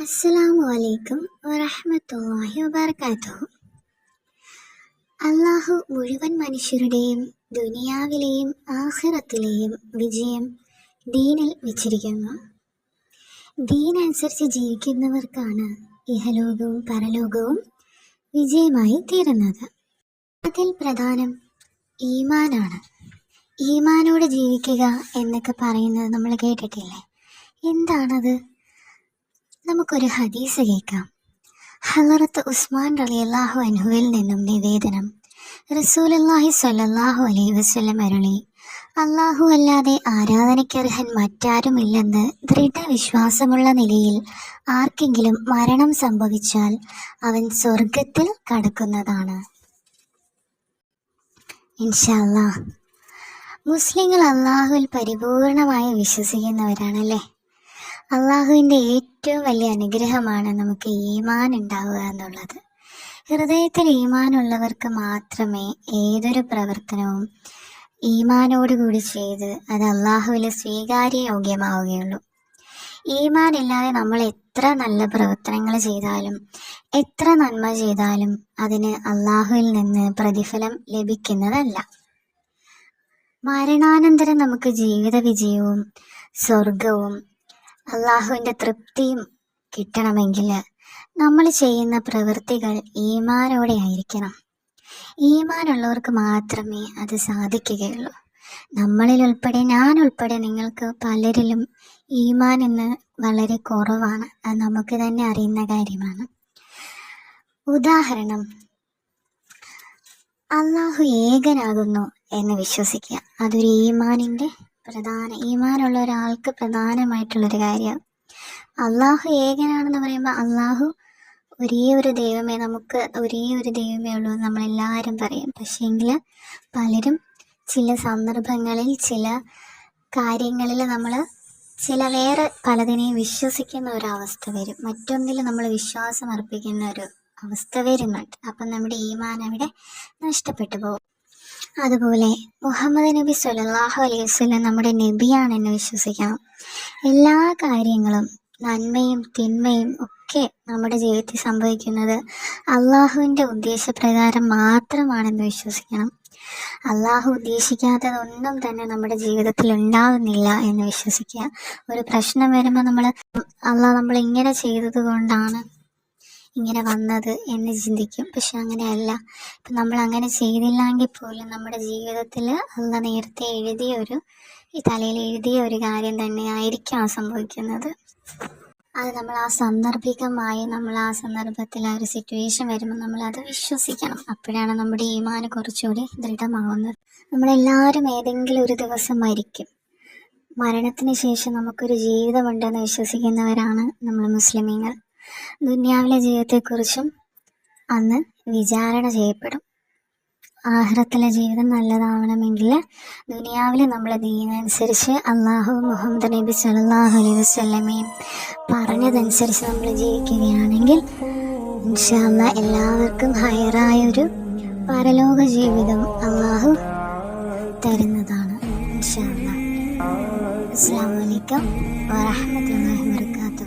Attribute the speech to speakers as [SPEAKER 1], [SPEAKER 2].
[SPEAKER 1] അസ്സലാമു അലൈക്കും അള്ളാഹു മുഴുവൻ മനുഷ്യരുടെയും ദുനിയാവിലെയും ആഹ്റത്തിലെയും വിജയം ദീനിൽ വെച്ചിരിക്കുന്നു. ദീനനുസരിച്ച് ജീവിക്കുന്നവർക്കാണ് ഇഹലോകവും പരലോകവും വിജയമായി തീരുന്നത്. അതിൽ പ്രധാനം ഈമാനാണ്. ഈമാനോട് ജീവിക്കുക എന്നൊക്കെ പറയുന്നത് നമ്മൾ കേട്ടിട്ടില്ലേ? എന്താണത്? നമുക്കൊരു ഹദീസ് കേൾക്കാം. ഹലറത്ത് ഉസ്മാൻ റളിയല്ലാഹു അൻഹുവിൽ നിന്നും നിവേദനം. റസൂലല്ലാഹി സ്വല്ലല്ലാഹു അലൈഹി വസല്ലം അരുളി. അള്ളാഹു അല്ലാതെ ആരാധനയ്ക്കർഹൻ മറ്റാരുമില്ലെന്ന് ദൃഢവിശ്വാസമുള്ള നിലയിൽ ആർക്കെങ്കിലും മരണം സംഭവിച്ചാൽ അവൻ സ്വർഗത്തിൽ കടക്കുന്നതാണ്. ഇൻഷാല്ലാ മുസ്ലിങ്ങൾ അള്ളാഹുവിൽ പരിപൂർണമായി വിശ്വസിക്കുന്നവരാണല്ലേ? അള്ളാഹുവിന്റെ ഏറ്റവും വലിയ അനുഗ്രഹമാണ് നമുക്ക് ഈമാൻ ഉണ്ടാവുക എന്നുള്ളത്. ഹൃദയത്തിൽ ഈമാനുള്ളവർക്ക് മാത്രമേ ഏതൊരു പ്രവർത്തനവും ഈമാനോടുകൂടി ചെയ്ത് അത് അള്ളാഹുവിൽ സ്വീകാര്യയോഗ്യമാവുകയുള്ളൂ. ഈമാൻ ഇല്ലാതെ നമ്മൾ എത്ര നല്ല പ്രവർത്തനങ്ങൾ ചെയ്താലും എത്ര നന്മ ചെയ്താലും അതിന് അള്ളാഹുവിൽ നിന്ന് പ്രതിഫലം ലഭിക്കുന്നതല്ല. മരണാനന്തരം നമുക്ക് ജീവിത വിജയവും സ്വർഗവും അള്ളാഹുവിന്റെ തൃപ്തിയും കിട്ടണമെങ്കിൽ നമ്മൾ ചെയ്യുന്ന പ്രവൃത്തികൾ ഈമാനോടെ ആയിരിക്കണം. ഈമാനുള്ളവർക്ക് മാത്രമേ അത് സാധിക്കുകയുള്ളൂ. നമ്മളിൽ ഉൾപ്പെടെ ഞാൻ ഉൾപ്പെടെ നിങ്ങൾക്ക് പലരിലും ഈമാൻ എന്ന് വളരെ കുറവാണ്. അത് നമുക്ക് തന്നെ അറിയുന്ന കാര്യമാണ്. ഉദാഹരണം അള്ളാഹു ഏകനാകുന്നു എന്ന് വിശ്വസിക്കുക. അതൊരു ഈമാനിന്റെ പ്രധാന ഈമാനുള്ള ഒരാൾക്ക് പ്രധാനമായിട്ടുള്ളൊരു കാര്യം അള്ളാഹു ഏകനാണെന്ന് പറയുമ്പോൾ അള്ളാഹു ഒരേ ഒരു ദൈവമേ നമുക്ക് ഒരേ ഒരു ദൈവമേ ഉള്ളൂ എന്ന് നമ്മളെല്ലാവരും പറയും. പക്ഷേങ്കിൽ പലരും ചില സന്ദർഭങ്ങളിൽ ചില കാര്യങ്ങളിൽ നമ്മൾ ചില വേറെ പലതിനെയും വിശ്വസിക്കുന്ന ഒരു അവസ്ഥ വരും. മറ്റൊന്നിൽ നമ്മൾ വിശ്വാസം അർപ്പിക്കുന്ന ഒരു അവസ്ഥ വരുന്നുണ്ട്. അപ്പം നമ്മുടെ ഈമാൻ അവിടെ നഷ്ടപ്പെട്ടു പോകും. അതുപോലെ മുഹമ്മദ് നബി സല്ലല്ലാഹു അലൈഹി വസല്ലം നമ്മുടെ നബിയാണെന്ന് വിശ്വസിക്കണം. എല്ലാ കാര്യങ്ങളും നന്മയും തിന്മയും ഒക്കെ നമ്മുടെ ജീവിതത്തിൽ സംഭവിക്കുന്നത് അള്ളാഹുവിന്റെ ഉദ്ദേശപ്രകാരം മാത്രമാണെന്ന് വിശ്വസിക്കണം. അള്ളാഹു ഉദ്ദേശിക്കാത്തതൊന്നും തന്നെ നമ്മുടെ ജീവിതത്തിൽ ഉണ്ടാവുന്നില്ല എന്ന് വിശ്വസിക്കുക. ഒരു പ്രശ്നം വരുമ്പോൾ നമ്മൾ അള്ളാഹ് നമ്മൾ ഇങ്ങനെ ചെയ്തത് കൊണ്ടാണ് ഇങ്ങനെ വന്നത് എന്ന് ചിന്തിക്കും. പക്ഷെ അങ്ങനെയല്ല. ഇപ്പം നമ്മൾ അങ്ങനെ ചെയ്തില്ലെങ്കിൽ പോലും നമ്മുടെ ജീവിതത്തിൽ അള്ള നേരത്തെ എഴുതിയ ഒരു ഈ തലയിൽ എഴുതിയ ഒരു കാര്യം തന്നെ ആയിരിക്കാം സംഭവിക്കുന്നത്. അത് നമ്മൾ ആ സന്ദർഭികമായി നമ്മൾ ആ സന്ദർഭത്തിൽ ആ ഒരു സിറ്റുവേഷൻ വരുമ്പോൾ നമ്മൾ അത് വിശ്വസിക്കണം. അപ്പോഴാണ് നമ്മുടെ ഈമാന് കുറച്ചുകൂടി ദൃഢമാവുന്നത്. നമ്മളെല്ലാവരും ഏതെങ്കിലും ഒരു ദിവസം മരിക്കും. മരണത്തിന് ശേഷം നമുക്കൊരു ജീവിതമുണ്ടെന്ന് വിശ്വസിക്കുന്നവരാണ് നമ്മൾ മുസ്ലിമീങ്ങൾ. ദുന്യാവിലെ ജീവിതത്തെക്കുറിച്ചും അന്ന് വിചാരണ ചെയ്യപ്പെടും. ആഹ്റത്തിലെ ജീവിതം നല്ലതാവണമെങ്കിൽ ദുനിയാവിൽ നമ്മൾ ദീനനുസരിച്ച് അള്ളാഹു മുഹമ്മദ് നബി സല്ലാഹു അലൈഹി വസ്ലമയും പറഞ്ഞതനുസരിച്ച് നമ്മൾ ജീവിക്കുകയാണെങ്കിൽ ഇൻഷാല്ല എല്ലാവർക്കും ഹയറായൊരു പരലോക ജീവിതം അള്ളാഹു തരുന്നതാണ് ഇൻഷാല്ല അസ്സാം വലൈക്കും വാഹമത്തല്ലാഹി വർക്കാത്തു